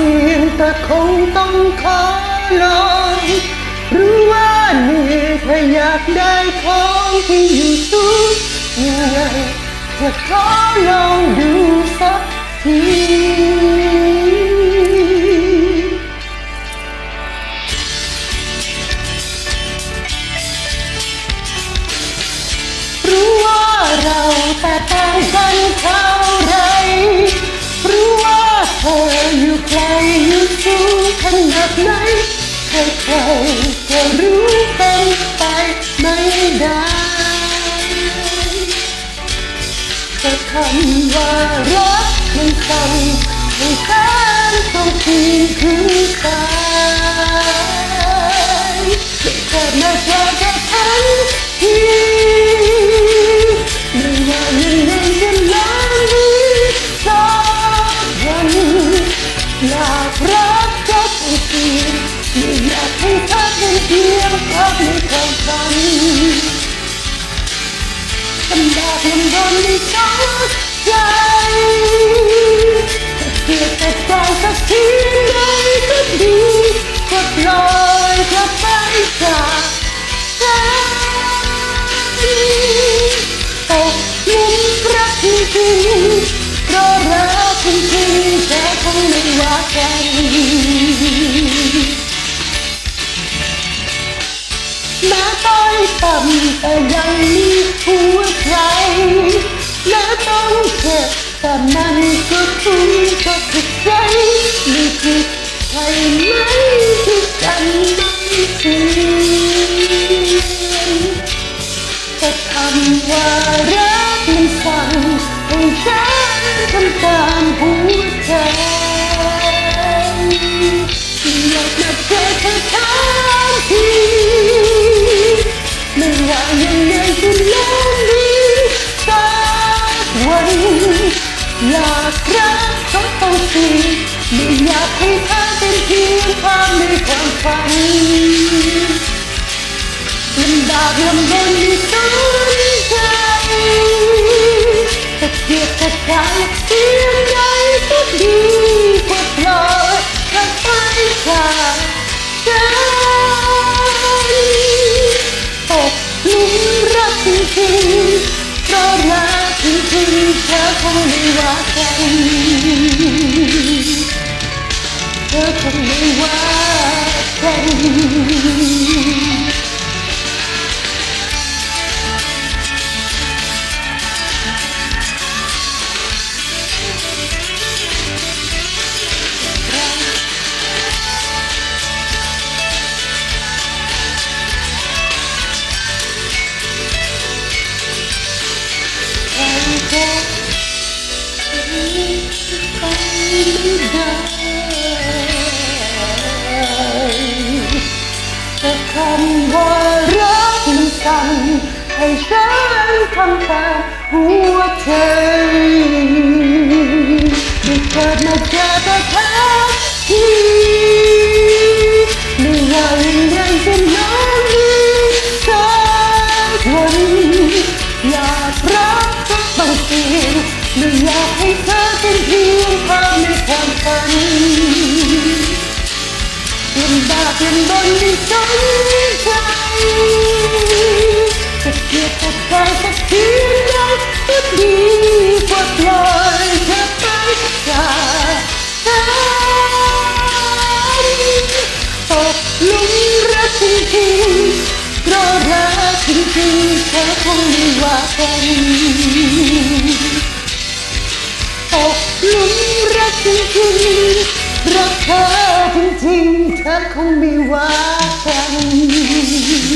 สียงแต่คงต้องขอลองหรู้ว่านื่อยแค่อยากได้ของที่อยู่สูงยังไงจะขอลองดูสักทีรู้ว่าเราแต่ต่างกันเท่า ขนาดไหนใครๆก็รู้เป็นไปไม่ได้แต่คำว่ารักมันคำให้ฉันต้องทิ้งคืนไป ความฝันลำบากลำบนในสองใจแต่เกียดแต่ใจสักทีใดก็ดีก็ลอยเธอไปจากใจตกหลุมรักจริงๆเพราะรักจริงๆแต่คงไม่ว่ากัน ต่ำแต่ยังมีหัวใจแม้ต้องเจ็บแต่มันก็คุ้มกับจิตใจม่ผิดใช่ไหมที่กันไม่เสียแต่คำว่ารักมันสั่งให้ฉันทำตามหัวใจ ไม่ว่ายังไงก็ลองดีสักวันอยากรักก็ต้อง งไม่ว่าำว่ารักมันสั่งให้ฉันทำตามหัวใจไม่เกิดมาเจอแต่เธอที่ไม่ว่ายังไงจะลองดูสักวันอยากรักก็ต้องเสี่งไม่อยากให้เธอเป็นเพียงภาพในความฝัน ลำบากลำบนที่สนใจจะเกลียดจะตายสักทีใดก็ดีกว่าปล่อยเธอไปจากฉันตกหลุมรักจริงๆเพราะรักจริงๆเธอคงไม่ว่ากันตกหลุมรักจริงๆรักเธอ จริงๆเธอคงไม่ว่ากัน